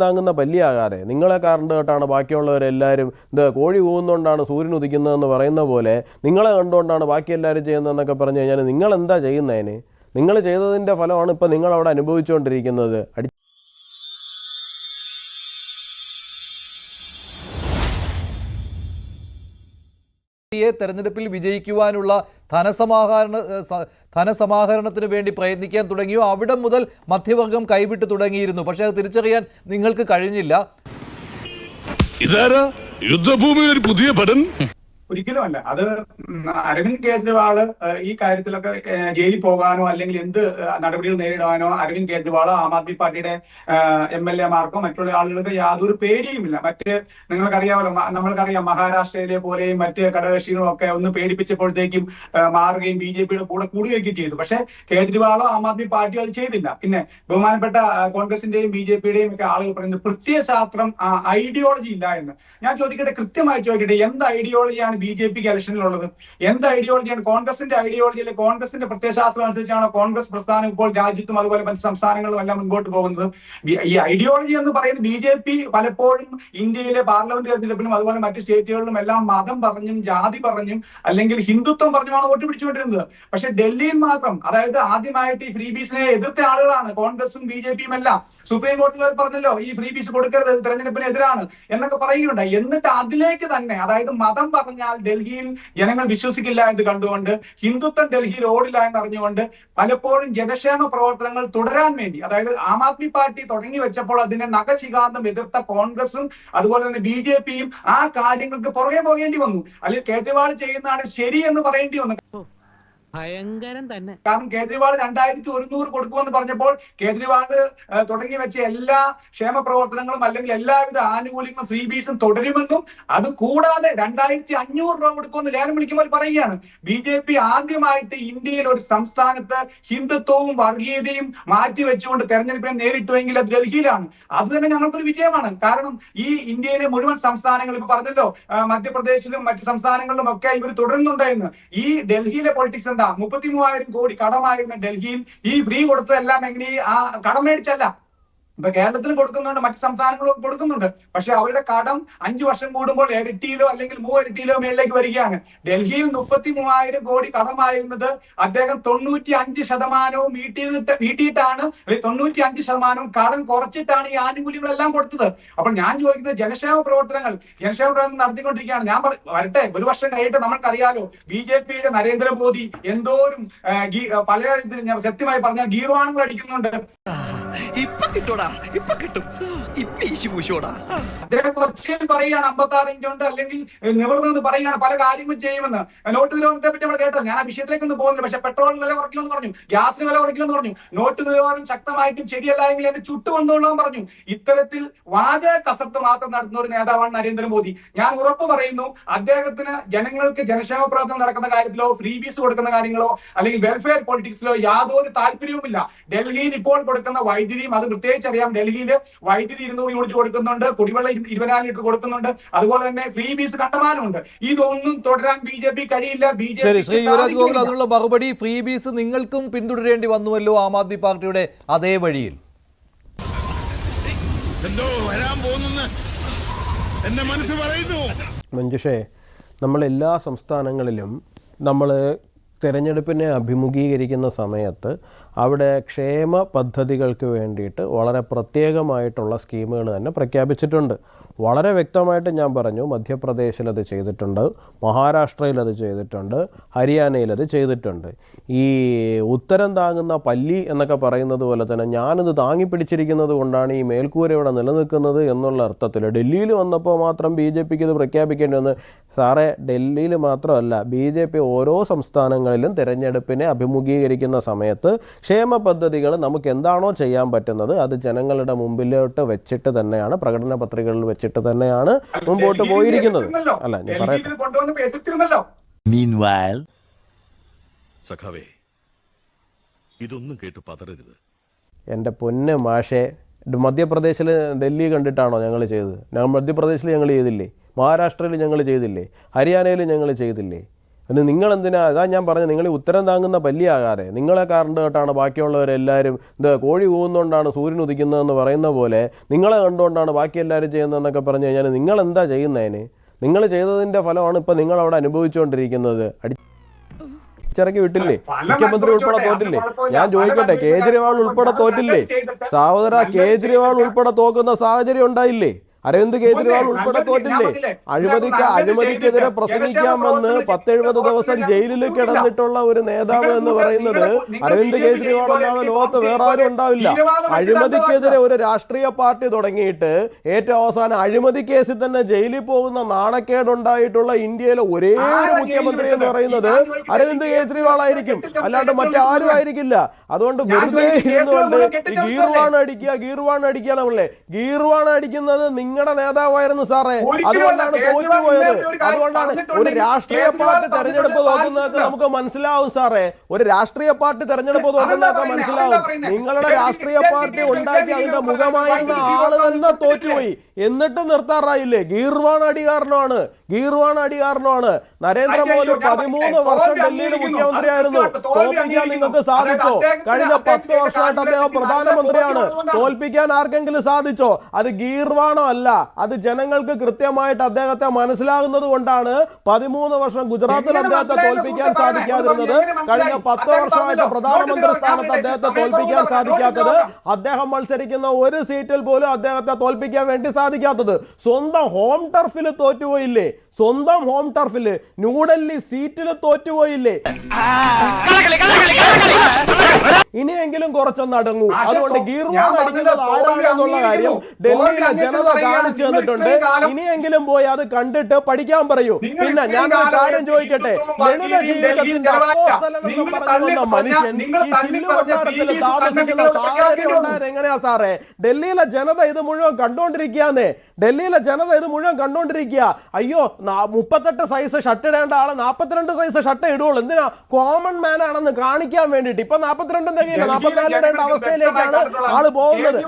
താങ്ങുന്ന പല്ലിയാകാതെ. നിങ്ങളെ കണ്ടു കേട്ടാണ് ബാക്കിയുള്ളവരെല്ലാവരും ഇത് കോഴി കൂവുന്നതുകൊണ്ടാണ് സൂര്യൻ ഉദിക്കുന്നതെന്ന് പറയുന്ന പോലെ നിങ്ങളെ കണ്ടുകൊണ്ടാണ് ബാക്കി എല്ലാവരും ചെയ്യുന്നതെന്നൊക്കെ പറഞ്ഞു കഴിഞ്ഞാൽ നിങ്ങൾ എന്താ ചെയ്യുന്നതിന്? നിങ്ങൾ ചെയ്തതിന്റെ ഫലമാണ് ഇപ്പം നിങ്ങൾ അവിടെ അനുഭവിച്ചുകൊണ്ടിരിക്കുന്നത് യെ തെരഞ്ഞെടുപ്പിൽ വിജയിക്കുവാനുള്ള ധനസമാഹരണ ധനസമാഹരണത്തിന് വേണ്ടി പ്രയത്നിക്കാൻ തുടങ്ങിയോ? അവിടെ മുതൽ മധ്യവർഗം കൈവിട്ട് തുടങ്ങിയിരുന്നു. പക്ഷെ അത് തിരിച്ചറിയാൻ നിങ്ങൾക്ക് കഴിഞ്ഞില്ല. ഇതാരാ? യുദ്ധഭൂമിയിൽ ഒരു പുതിയ പടൻ ഒരിക്കലും അല്ല. അത് അരവിന്ദ് കേജ്രിവാൾ ഈ കാര്യത്തിലൊക്കെ ജയിലിൽ പോകാനോ അല്ലെങ്കിൽ എന്ത് നടപടികൾ നേരിടാനോ അരവിന്ദ് കേജ്രിവാൾ ആം ആദ്മി പാർട്ടിയുടെ എം എൽ എമാർക്കോ മറ്റുള്ള ആളുകൾക്ക് യാതൊരു പേടിയുമില്ല. മറ്റ് നിങ്ങൾക്കറിയാമല്ലോ നമ്മൾക്കറിയാം മഹാരാഷ്ട്രയിലെ പോലെയും മറ്റ് ഘടകകക്ഷികളും ഒക്കെ ഒന്ന് പേടിപ്പിച്ചപ്പോഴത്തേക്കും മാറുകയും ബി ജെ പിയുടെ കൂടെ കൂടുകയൊക്കെ ചെയ്തു. പക്ഷെ കേജ്രിവാളോ ആം ആദ്മി പാർട്ടിയോ അത് ചെയ്തില്ല. പിന്നെ ബഹുമാനപ്പെട്ട കോൺഗ്രസിന്റെയും ബി ജെ പിയുടെയും ഒക്കെ ആളുകൾ പറയുന്നത് പ്രത്യയശാസ്ത്രം ഐഡിയോളജി ഇല്ല എന്ന്. ഞാൻ ചോദിക്കട്ടെ കൃത്യമായി ചോദിക്കട്ടെ എന്ത് ഐഡിയോളജിയാണ് ബി ജെ പിക്ക് ഇലക്ഷനിലുള്ളത്. എന്ത് ഐഡിയോളജിയാണ് കോൺഗ്രസിന്റെ ഐഡിയോളജിയിൽ കോൺഗ്രസിന്റെ പ്രത്യയശാസ്ത്രം അനുസരിച്ചാണ് കോൺഗ്രസ് പ്രസ്ഥാനം ഇപ്പോൾ രാജ്യത്തും അതുപോലെ മറ്റ് സംസ്ഥാനങ്ങളിലും എല്ലാം മുൻപോട്ട് പോകുന്നത്? ഈ ഐഡിയോളജി എന്ന് പറയുന്നത് ബി ജെ പി പലപ്പോഴും ഇന്ത്യയിലെ പാർലമെന്റ് തെരഞ്ഞെടുപ്പിലും അതുപോലെ മറ്റ് സ്റ്റേറ്റുകളിലും എല്ലാം മതം പറഞ്ഞും ജാതി പറഞ്ഞും അല്ലെങ്കിൽ ഹിന്ദുത്വം പറഞ്ഞുമാണ് വോട്ട് പിടിച്ചുകൊണ്ടിരുന്നത് പക്ഷെ ഡൽഹിയിൽ മാത്രം അതായത് ആദ്യമായിട്ട് ഈ ഫ്രീ ബീസിനെ എതിർത്ത ആളുകളാണ് കോൺഗ്രസും ബി ജെ പിയും എല്ലാം. സുപ്രീം കോടതി പറഞ്ഞല്ലോ ഈ ഫ്രീ ബീസ് കൊടുക്കരുത് തെരഞ്ഞെടുപ്പിന് എതിരാണ് എന്നൊക്കെ പറയുകയുണ്ടായി. എന്നിട്ട് അതിലേക്ക് തന്നെ അതായത് മതം പറഞ്ഞാൽ ഡൽഹിയിൽ ജനങ്ങൾ വിശ്വസിക്കില്ല എന്ന് കണ്ടുകൊണ്ട് ഹിന്ദുത്വം ഡൽഹിയിൽ ഓടില്ല എന്ന് അറിഞ്ഞുകൊണ്ട് പലപ്പോഴും ജനക്ഷേമ പ്രവർത്തനങ്ങൾ തുടരാൻ വേണ്ടി അതായത് ആം ആദ്മി പാർട്ടി തുടങ്ങി വെച്ചപ്പോൾ അതിനെ നഖശികാന്തം എതിർത്ത കോൺഗ്രസും അതുപോലെ തന്നെ ബി ജെ പിയും ആ കാര്യങ്ങൾക്ക് പുറകെ പോകേണ്ടി വന്നു. അല്ലെങ്കിൽ കേജ്രിവാൾ ചെയ്യുന്നതാണ് ശരി എന്ന് പറയേണ്ടി വന്നു. ഭയങ്കരം തന്നെ. കാരണം കേജ്രിവാൾ രണ്ടായിരത്തി ഒരുന്നൂറ് കൊടുക്കുമെന്ന് പറഞ്ഞപ്പോൾ കേജ്രിവാൾ തുടങ്ങി വെച്ച എല്ലാ ക്ഷേമ പ്രവർത്തനങ്ങളും അല്ലെങ്കിൽ എല്ലാവിധ ആനുകൂല്യങ്ങളും ഫ്രീ ബീസും തുടരുമെന്നും അത് കൂടാതെ രണ്ടായിരത്തി അഞ്ഞൂറ് രൂപ കൊടുക്കുമെന്ന് ലേലം വിളിക്കുമ്പോൾ പറയുകയാണ്. ബി ജെ പി ആദ്യമായിട്ട് ഇന്ത്യയിൽ ഒരു സംസ്ഥാനത്ത് ഹിന്ദുത്വവും വർഗീയതയും മാറ്റി വെച്ചുകൊണ്ട് തെരഞ്ഞെടുപ്പിനെ നേരിട്ടുവെങ്കിൽ അത് ഡൽഹിയിലാണ്. അത് തന്നെ ഞങ്ങൾക്കൊരു വിജയമാണ്. കാരണം ഈ ഇന്ത്യയിലെ മുഴുവൻ സംസ്ഥാനങ്ങൾ ഇപ്പൊ പറഞ്ഞല്ലോ മധ്യപ്രദേശിലും മറ്റ് സംസ്ഥാനങ്ങളിലും ഒക്കെ ഇവർ തുടരുന്നുണ്ടായിരുന്നു ഈ ഡൽഹിയിലെ പൊളിറ്റിക്സ് മുപ്പത്തി മൂവായിരം കോടി കടമായിരുന്ന ഡൽഹിയിൽ ഈ ഫ്രീ കൊടുത്തതെല്ലാം എങ്ങനെ ആ കടം മേടിച്ചല്ല. ഇപ്പൊ കേരളത്തിന് കൊടുക്കുന്നുണ്ട് മറ്റ് സംസ്ഥാനങ്ങളും കൊടുക്കുന്നുണ്ട്. പക്ഷെ അവരുടെ കടം അഞ്ചു വർഷം കൂടുമ്പോൾ ഇരട്ടിയിലോ അല്ലെങ്കിൽ മൂവരട്ടിയിലോ മേളിലേക്ക് വരികയാണ്. ഡൽഹിയിൽ മുപ്പത്തി മൂവായിരം കോടി കടമായിരുന്നത് അദ്ദേഹം തൊണ്ണൂറ്റി അഞ്ച് ശതമാനവും വീട്ടിയിട്ട് വീട്ടിയിട്ടാണ്. അല്ലെങ്കിൽ തൊണ്ണൂറ്റി അഞ്ച് ശതമാനവും കടം കുറച്ചിട്ടാണ് ഈ ആനുകൂല്യങ്ങളെല്ലാം കൊടുത്തത്. അപ്പോൾ ഞാൻ ചോദിക്കുന്നത് ജനക്ഷേമ പ്രവർത്തനങ്ങൾ ജനക്ഷേമ പ്രവർത്തനം നടത്തിക്കൊണ്ടിരിക്കുകയാണ്. ഞാൻ വരട്ടെ ഒരു വർഷം കഴിയിട്ട് നമ്മൾക്കറിയാലോ ബി ജെ പിയിലെ നരേന്ദ്രമോദി എന്തോരും പല സത്യമായി പറഞ്ഞാൽ ഗീർവാണങ്ങൾ അടിക്കുന്നുണ്ട്. ഇപ്പൊ കിട്ടൂടാ ഇപ്പൊ കിട്ടും. ഇപ്പൊ ഈശി പൂശോടാ അദ്ദേഹം കൊച്ചിയിൽ പറയുകയാണ് അമ്പത്തി ആറ് ഇഞ്ചുണ്ട് അല്ലെങ്കിൽ നിവർന്ന് പറയുകയാണ് പല കാര്യങ്ങളും ചെയ്യുമെന്ന്. നോട്ട് നിരോധനത്തെ പറ്റി നമ്മൾ കേട്ടത്. ഞാൻ ആ വിഷയത്തിലേക്ക് ഒന്നും പോകുന്നില്ല പക്ഷെ പെട്രോളിന് വില കുറയ്ക്കുമെന്ന് പറഞ്ഞു ഗ്യാസിന് വില കുറയ്ക്കുമെന്ന് പറഞ്ഞു. നോട്ട് നിരോധനം ശക്തമായിട്ടും ശരിയല്ല എങ്കിൽ ചുട്ടു കൊണ്ടുകൊള്ളാൻ പറഞ്ഞു. ഇത്തരത്തിൽ വാചക കസർത്ത് മാത്രം നടത്തുന്ന ഒരു നേതാവാണ് നരേന്ദ്രമോദി. ഞാൻ ഉറപ്പ് പറയുന്നു അദ്ദേഹത്തിന് ജനങ്ങൾക്ക് ജനക്ഷേമ പ്രവർത്തനം നടക്കുന്ന കാര്യത്തിലോ ഫ്രീ ബീസ് കൊടുക്കുന്ന കാര്യങ്ങളോ അല്ലെങ്കിൽ വെൽഫെയർ പൊളിറ്റിക്സിലോ യാതൊരു താല്പര്യവുമില്ല. ഡൽഹിയിൽ ഇപ്പോൾ കൊടുക്കുന്ന വൈദ്യുതിയും അത് പ്രത്യേകിച്ച് അറിയാം. ഡൽഹിയിൽ വൈദ്യുതി ഇരുന്നൂറ് യൂണിറ്റ് കൊടുക്കുന്നുണ്ട്. കുടിവെള്ളം ഇരു- ഇരുപതിനായിരം ലിറ്റർ കൊടുക്കുന്നുണ്ട്. അതുപോലെ തന്നെ ഫ്രീ ബീസ് കണ്ടമാനമുണ്ട്. ഇതൊന്നും തുടരാൻ ബി ജെ പി കഴിയില്ല. ബി ജെ ശരി ശ്രീ യുവരാജ് ഗോകുൽ അതിനുള്ള മറുപടി ഫ്രീ ബീസ് നിങ്ങൾക്കും പിന്തുടരേണ്ടി വന്നുവല്ലോ ആം ആദ്മി പാർട്ടിയുടെ അതേ വഴിയിൽ. എന്തോ വരാൻ പോകുന്നെന്ന് എന്റെ മനസ്സ് പറയുന്നു. മഞ്ജുഷേ നമ്മൾ എല്ലാ സംസ്ഥാനങ്ങളിലും നമ്മൾ തിരഞ്ഞെടുപ്പിനെ അഭിമുഖീകരിക്കുന്ന സമയത്ത് അവിടെ ക്ഷേമ പദ്ധതികൾക്ക് വേണ്ടിയിട്ട് വളരെ പ്രത്യേകമായിട്ടുള്ള സ്കീമുകൾ തന്നെ പ്രഖ്യാപിച്ചിട്ടുണ്ട്. വളരെ വ്യക്തമായിട്ട് ഞാൻ പറഞ്ഞു മധ്യപ്രദേശിൽ അത് ചെയ്തിട്ടുണ്ട് മഹാരാഷ്ട്രയിൽ അത് ചെയ്തിട്ടുണ്ട് ഹരിയാനയിൽ അത് ചെയ്തിട്ടുണ്ട്. ഈ ഉത്തരം താങ്ങുന്ന പല്ലി എന്നൊക്കെ പറയുന്നത് പോലെ തന്നെ ഞാനിത് താങ്ങി പിടിച്ചിരിക്കുന്നത് കൊണ്ടാണ് ഈ മേൽക്കൂര ഇവിടെ നിലനിൽക്കുന്നത് എന്നുള്ള അർത്ഥത്തിൽ. ഡൽഹിയിൽ വന്നപ്പോൾ മാത്രം ബി ജെ പിക്ക് ഇത് പ്രഖ്യാപിക്കേണ്ടി വന്ന്. സാറേ ഡൽഹിയിൽ മാത്രമല്ല ബി ജെ പി ഓരോ സംസ്ഥാനങ്ങളിലും തിരഞ്ഞെടുപ്പിനെ അഭിമുഖീകരിക്കുന്ന സമയത്ത് ക്ഷേമ പദ്ധതികൾ നമുക്ക് എന്താണോ ചെയ്യാൻ പറ്റുന്നത് അത് ജനങ്ങളുടെ മുമ്പിലോട്ട് വെച്ചിട്ട് തന്നെയാണ് പ്രകടന പത്രികകളിൽ വെച്ചിട്ട് തന്നെയാണ് മുമ്പോട്ട് പോയിരിക്കുന്നത്. അല്ല ഞാൻ പറയട്ടെ. സഖാവേ ഇതൊന്നും കേട്ട് പതറരുത്. എന്റെ പൊന്ന് മാഷെ മധ്യപ്രദേശിൽ ഡൽഹി കണ്ടിട്ടാണോ ഞങ്ങൾ ചെയ്തത്? ഞങ്ങൾ മധ്യപ്രദേശിൽ ഞങ്ങൾ ചെയ്തില്ലേ? മഹാരാഷ്ട്രയിൽ ഞങ്ങൾ ചെയ്തില്ലേ? ഹരിയാനയിൽ ഞങ്ങൾ ചെയ്തില്ലേ? പിന്നെ നിങ്ങൾ എന്തിനാ അതാ ഞാൻ പറഞ്ഞു നിങ്ങൾ ഉത്തരം താങ്ങുന്ന പല്ലിയാകാതെ. നിങ്ങളെ കാരണം കേട്ടാണ് ബാക്കിയുള്ളവരെല്ലാവരും ഇത് കോഴി കൂവുന്നതുകൊണ്ടാണ് സൂര്യൻ ഉദിക്കുന്നതെന്ന് പറയുന്ന പോലെ നിങ്ങളെ കണ്ടുകൊണ്ടാണ് ബാക്കി എല്ലാവരും ചെയ്യുന്നതെന്നൊക്കെ പറഞ്ഞു കഴിഞ്ഞാൽ നിങ്ങൾ എന്താ ചെയ്യുന്നതിന്? നിങ്ങൾ ചെയ്തതിന്റെ ഫലമാണ് ഇപ്പം നിങ്ങൾ അവിടെ അനുഭവിച്ചുകൊണ്ടിരിക്കുന്നത്. അടി ചിറക്കി വിട്ടില്ലേ? മുഖ്യമന്ത്രി ഉൾപ്പെടെ തോറ്റില്ലേ? ഞാൻ ചോദിക്കട്ടെ കേജ്രിവാൾ ഉൾപ്പെടെ തോറ്റില്ലേ? സഹോദര കേജ്രിവാൾ ഉൾപ്പെടെ തോക്കുന്ന സാഹചര്യം ഉണ്ടായില്ലേ? അരവിന്ദ് കേജ്രിവാൾ ഉൾപ്പെടെ തോറ്റില്ലേ? അഴിമതിക്ക് അഴിമതിക്കെതിരെ പ്രസംഗിക്കാമെന്ന് പത്തെഴുപത് ദിവസം ജയിലിൽ കിടന്നിട്ടുള്ള ഒരു നേതാവ് എന്ന് നിങ്ങൾ പറയുന്നത് അരവിന്ദ് കെജ്രിവാൾ അല്ലാതെ ലോകത്ത് വേറെ ആരും ഉണ്ടാവില്ല. അഴിമതിക്കെതിരെ ഒരു രാഷ്ട്രീയ പാർട്ടി തുടങ്ങിയിട്ട് ഏറ്റവും അവസാനം അഴിമതി കേസിൽ തന്നെ ജയിലിൽ പോകുന്ന നാണക്കേടുണ്ടായിട്ടുള്ള ഇന്ത്യയിലെ ഒരേ ഒരു മുഖ്യമന്ത്രി എന്ന് പറയുന്നത് അരവിന്ദ് കെജ്രിവാൾ ആയിരിക്കും. അല്ലാണ്ട് മറ്റാരും ആയിരിക്കില്ല. അതുകൊണ്ട് വെറുതെ ഇരുന്നുകൊണ്ട്? ഗീർവാണ് അടിക്കുക ഗീർവാണ് അടിക്കുക നമ്മളെ. ഗീർവാണ് അടിക്കുന്നത് നിങ്ങളുടെ നേതാവായിരുന്നു സാറേ. അതുകൊണ്ടാണ് തോറ്റുപോയത്. അതുകൊണ്ടാണ് ഒരു രാഷ്ട്രീയ പാർട്ടി തെരഞ്ഞെടുപ്പ് പറഞ്ഞിട്ടുള്ള നമുക്ക് മനസ്സിലാവും സാറേ. ഒരു രാഷ്ട്രീയ പാർട്ടി തെരഞ്ഞെടുപ്പ് അതെന്താ മനസ്സിലാവും. നിങ്ങളുടെ രാഷ്ട്രീയ പാർട്ടി ഉണ്ടാക്കി അതിന്റെ മുഖമായിരുന്ന ആൾ തന്നെ തോറ്റുപോയി. എന്നിട്ട് നിർത്താറായില്ലേ? ഗീർവാണ് അടികാരനാണ് ഗീർവാണ് അടിയാറിനാണ് നരേന്ദ്രമോദി പതിമൂന്ന് വർഷം ഡൽഹിയിലെ ഡൽഹിയിൽ. മുഖ്യമന്ത്രിയായിരുന്നു. തോൽപ്പിക്കാൻ നിങ്ങൾക്ക് സാധിച്ചോ? കഴിഞ്ഞ പത്ത് വർഷമായിട്ട് അദ്ദേഹം പ്രധാനമന്ത്രിയാണ്. തോൽപ്പിക്കാൻ ആർക്കെങ്കിലും സാധിച്ചോ? അത് ഗീർവാണോ അല്ല. അത് ജനങ്ങൾക്ക് കൃത്യമായിട്ട് അദ്ദേഹത്തെ മനസ്സിലാകുന്നത് കൊണ്ടാണ് പതിമൂന്ന് വർഷം ഗുജറാത്തിൽ അദ്ദേഹത്തെ തോൽപ്പിക്കാൻ സാധിക്കാതിരുന്നത്. കഴിഞ്ഞ പത്ത് വർഷമായിട്ട് പ്രധാനമന്ത്രി സ്ഥാനത്ത് അദ്ദേഹത്തെ തോൽപ്പിക്കാൻ സാധിക്കാത്തത് അദ്ദേഹം മത്സരിക്കുന്ന ഒരു സീറ്റിൽ പോലും അദ്ദേഹത്തെ തോൽപ്പിക്കാൻ വേണ്ടി സാധിക്കാത്തത്. സ്വന്തം ഹോം ടർഫിൽ തോറ്റുപോയില്ലേ? സ്വന്തം ഹോം ടർഫിൽ ന്യൂഡൽഹി സീറ്റിൽ തോറ്റുപോയില്ലേ? ഇനിയെങ്കിലും കുറച്ചൊന്ന് അടങ്ങൂ. അതുകൊണ്ട് തോ- ഗീർവാൻ ഞാൻ അടിക്കുന്നത് ആരാണെന്നുള്ള കാര്യം ഡൽഹിയിലെ ജനത കാണിച്ചു തന്നിട്ടുണ്ട്. ഇനിയെങ്കിലും പോയി അത് കണ്ടിട്ട് പഠിക്കാൻ പറയൂ. പിന്നെ ഞാൻ ഒരു കാര്യം ചോദിക്കട്ടെ? ലളിത ജീവിതത്തിന്റെ അപ്പോസ്തലനെന്ന് മനുഷ്യൻ ഈ. താമസിക്കുന്ന സാഹചര്യം ഉണ്ടായത് എങ്ങനെയാ സാറേ. ഡൽഹിയിലെ ജനത ഇത് മുഴുവൻ കണ്ടുകൊണ്ടിരിക്കുകയാന്നേ ഡൽഹിയിലെ ജനത ഇത് മുഴുവൻ കണ്ടുകൊണ്ടിരിക്കുക അയ്യോ മുപ്പത്തെട്ട് സൈസ് ഷർട്ട് ഇടേണ്ട ആൾ നാപ്പത്തിരണ്ട് സൈസ് ഷർട്ട് ഇടുള്ളൂ എന്തിനാ? കോമൺ മാൻ ആണെന്ന് കാണിക്കാൻ വേണ്ടിട്ട് ഇപ്പൊ നാപ്പത്തിരണ്ടും തികയില്ല നാപ്പത്തിനാല് ഇടേണ്ട അവസ്ഥയിലേക്കാണ് ആൾ പോകുന്നത്.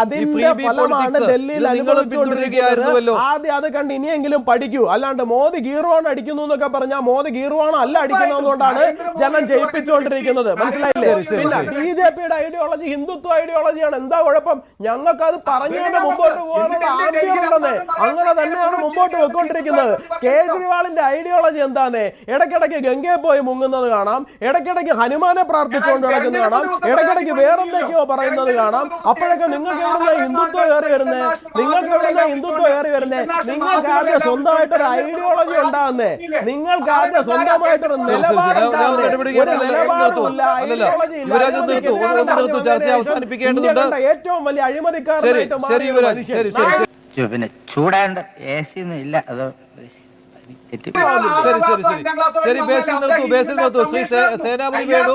അതിന്റെ ഫലമാണ് പൊളിറ്റിക്സ് ഡൽഹിയിൽ അനുഭവിച്ചുകൊണ്ടിരിക്കുകയായിരുന്നല്ലോ ആദ്യം അത് കണ്ട് ഇനിയെങ്കിലും പഠിക്കൂ. അല്ലാണ്ട് മോദി ഗീർവാണ് അടിക്കുന്നു എന്നൊക്കെ പറഞ്ഞാൽ മോദി ഗീർവാണ് അല്ല അടിക്കുന്നതുകൊണ്ടാണ് ജനം ജയിപ്പിച്ചുകൊണ്ടിരിക്കുന്നത്. മനസ്സിലായില്ലേ? പിന്നെ ബി ജെ പിയുടെ ഐഡിയോളജി ഹിന്ദുത്വ ഐഡിയോളജിയാണ് എന്താ കുഴപ്പം? ഞങ്ങൾക്ക് അത് പറഞ്ഞു മുമ്പോട്ട് പോകാനുള്ള ആംബിയറുണ്ടെന്നേ അങ്ങനെ തന്നെയാണ് മുമ്പോട്ട് വെക്കൊണ്ടിരിക്കുന്നത് കേജ്രിവാളിന്റെ ഐഡിയോളജി എന്താന്ന്? ഇടയ്ക്കിടയ്ക്ക് ഗംഗയെ പോയി മുങ്ങുന്നത് കാണാം. ഇടയ്ക്കിടയ്ക്ക് ഹനുമാനെ പ്രാർത്ഥിച്ചുകൊണ്ട് നടക്കുന്നത് കാണാം. ഇടയ്ക്കിടയ്ക്ക് വേറെന്തൊക്കെയോ പറയുന്നത് കാണാം. അപ്പോഴൊക്കെ നിങ്ങൾക്ക് എവിടുന്ന ഹിന്ദുത്വം കയറി വരുന്നേ? നിങ്ങൾക്ക് എവിടുന്ന ഹിന്ദുത്വം കയറി വരുന്നേ? നിങ്ങൾക്ക് ആദ്യം സ്വന്തമായിട്ടൊരു ഐഡിയോളജി ഉണ്ടാകുന്നേ? നിങ്ങൾക്ക് ആദ്യം നിലപാടുണ്ടാകുന്നേ ഒരു. കണ്ട ഏറ്റവും വലിയ അഴിമതിക്കാരനായിട്ട് ശരി. ചൂടാണ്ട് എ സി ഒന്നും ഇല്ല. അത് ശരി ശരി ശരി ശരി ബേസിൽ നിർത്തൂ ബേസിൽ നിർത്തൂ ശ്രീ സേനാപതി വേണു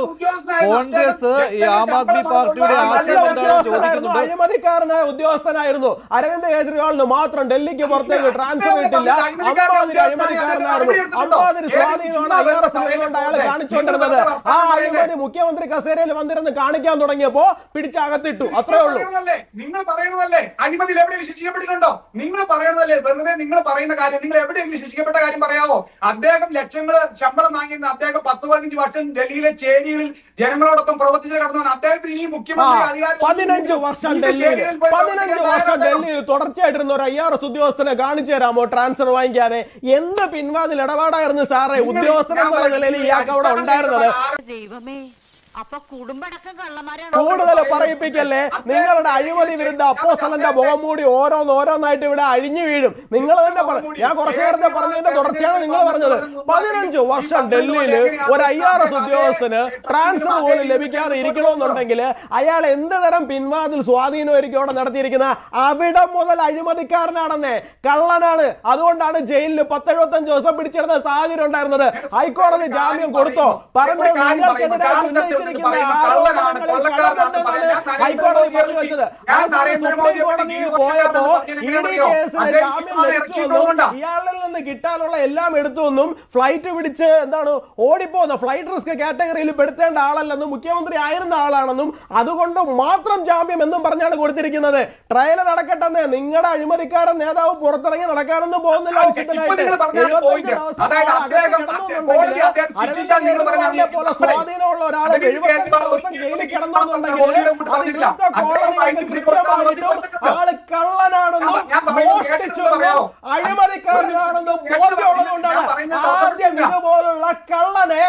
കോൺഗ്രസ് ഈ ആം ആദ്മി പാർട്ടിയുടെ ആശയം എന്താണെന്ന് ഉദ്യോഗസ്ഥനായിരുന്നു, ചോദിക്കുന്നുണ്ട് അഴിമതിക്കാരനായ ഉദ്യോഗസ്ഥനായിരുന്നു അരവിന്ദ് കേജ്രിവാളിന് മാത്രം ഡൽഹിക്ക് പുറത്തേക്ക് ട്രാൻസ്ഫർ കിട്ടില്ല അമ്പാതിരി അഴിമതിക്കാരനായിരുന്നു അമ്പാതിരി സ്വാധീനമാണ് ഐ ആർ എസ് അയാൾ കാണിച്ചുകൊണ്ടിരുന്നത് ആ അഴിമതി മുഖ്യമന്ത്രി കസേരയിൽ വന്നിരുന്ന് കാണിക്കാൻ തുടങ്ങിയപ്പോ പിടിച്ചകത്തിട്ടു അത്രേ ഉള്ളൂ? നിങ്ങൾ പറയുന്നതല്ലേ അഴിമതിയിൽ എവിടെയെങ്കിലും ശിക്ഷിക്കപ്പെട്ടിട്ടുണ്ടോ നിങ്ങൾ പറയുന്നതല്ലേ വെറുതെ നിങ്ങൾ പറയുന്ന കാര്യം നിങ്ങൾ എവിടെയെങ്കിലും ശിക്ഷിക്കപ്പെട്ട കാര്യം പറയാവോ അദ്ദേഹം ലക്ഷങ്ങൾ ശമ്പളം വാങ്ങിയിരുന്ന അദ്ദേഹം പത്ത് പതിനഞ്ച് വർഷം ഡൽഹിയിലെ ചേരികളിൽ ജനങ്ങളോടൊപ്പം പ്രവർത്തിച്ച് കടന്നു അദ്ദേഹത്തിന് ഈ മുഖ്യമന്ത്രി അധികാരം പതിനഞ്ച് വർഷം ഇതിന്റെ ഡൽഹിയിൽ പതിനഞ്ച് വർഷം? ഡൽഹിയിൽ തുടർച്ചയായിട്ടിരുന്ന ഒരു ഐ ആർ എസ് ഉദ്യോഗസ്ഥനെ കാണിച്ചു തരാമോ? ട്രാൻസ്ഫർ വാങ്ങിക്കാതെ. എന്ത് പിൻവാതിൽ ഇടപാടായിരുന്നു സാറേ? ഉദ്യോഗസ്ഥനെന്നുള്ള നിലയിൽ ഇയാൾക്ക് അവിടെ ഉണ്ടായിരുന്നത്? ദൈവമേ. കൂടുതൽ പറയിപ്പിക്കല്ലേ? നിങ്ങളുടെ അഴിമതി വിരുദ്ധ അപ്പോസ്തലന്റെ മുഖം മൂടി ഓരോന്നോരോന്നായിട്ട് ഇവിടെ അഴിഞ്ഞു വീഴും. നിങ്ങൾ തന്നെ പറഞ്ഞു ഞാൻ കുറച്ചു നേരത്തെ പറഞ്ഞതിന്റെ തുടർച്ചയാണ് നിങ്ങൾ പറഞ്ഞത്. പതിനഞ്ച് വർഷം ഡൽഹിയിൽ ഒരു ഐ ആർ എസ് ഉദ്യോഗസ്ഥന് ട്രാൻസ്ഫർ പോലും ലഭിക്കാതെ ഇരിക്കണമെന്നുണ്ടെങ്കിൽ അയാൾ എന്ത് തരം പിൻവാതിൽ സ്വാധീനമായിരിക്കും അവിടെ നടത്തിയിരിക്കുന്ന അവിടെ മുതൽ അഴിമതിക്കാരനാണെന്നേ. കള്ളനാണ്. അതുകൊണ്ടാണ് ജയിലിൽ പത്തെഴുപത്തഞ്ച് ദിവസം പിടിച്ചിടുന്ന സാഹചര്യം ഉണ്ടായിരുന്നത്. ഹൈക്കോടതി ജാമ്യം കൊടുത്തോ? പറഞ്ഞു കള്ളമുണ്ടെന്നാണ് ഹൈക്കോടതി പറഞ്ഞു വെച്ചത്. കോടതിയിൽ പോയപ്പോ ഇഡി കേസിന് ജാമ്യം ലഭിച്ചുവെന്നും ഇയാളിൽ നിന്ന് കിട്ടാനുള്ള എല്ലാം എടുത്തു എന്നും ഫ്ലൈറ്റ് പിടിച്ച് എന്താണ് ഓടിപ്പോന്ന ഫ്ലൈറ്റ് റിസ്ക് കാറ്റഗറിയിൽ പെടുത്തേണ്ട ആളല്ലെന്നും മുഖ്യമന്ത്രി ആയിരുന്ന ആളാണെന്നും അതുകൊണ്ട് മാത്രം ജാമ്യം എന്നും പറഞ്ഞാണ് കൊടുത്തിരിക്കുന്നത്. ട്രയൽ നടക്കട്ടെന്ന് നിങ്ങളുടെ അഴിമതിക്കാരൻ നേതാവ് പുറത്തിറങ്ങി നടക്കാനൊന്നും പോകുന്നില്ല കെജ്രിവാളിനെ പോലെ സ്വാധീനമുള്ള ഒരാൾ എഴുപത്തഞ്ച് കെജ്രിവാൾ ദിവസം ജയിലിൽ പറഞ്ഞിട്ടുണ്ട്. ആൾ കള്ളനാണെന്നും മോഷ്ടിച്ചെന്നും അഴിമതിക്കാരനാണെന്നും ഞാൻ ബോധ്യമുള്ളതുകൊണ്ടാണ് പറയുന്നത് ആദ്യം. ഇതുപോലുള്ള കള്ളനെ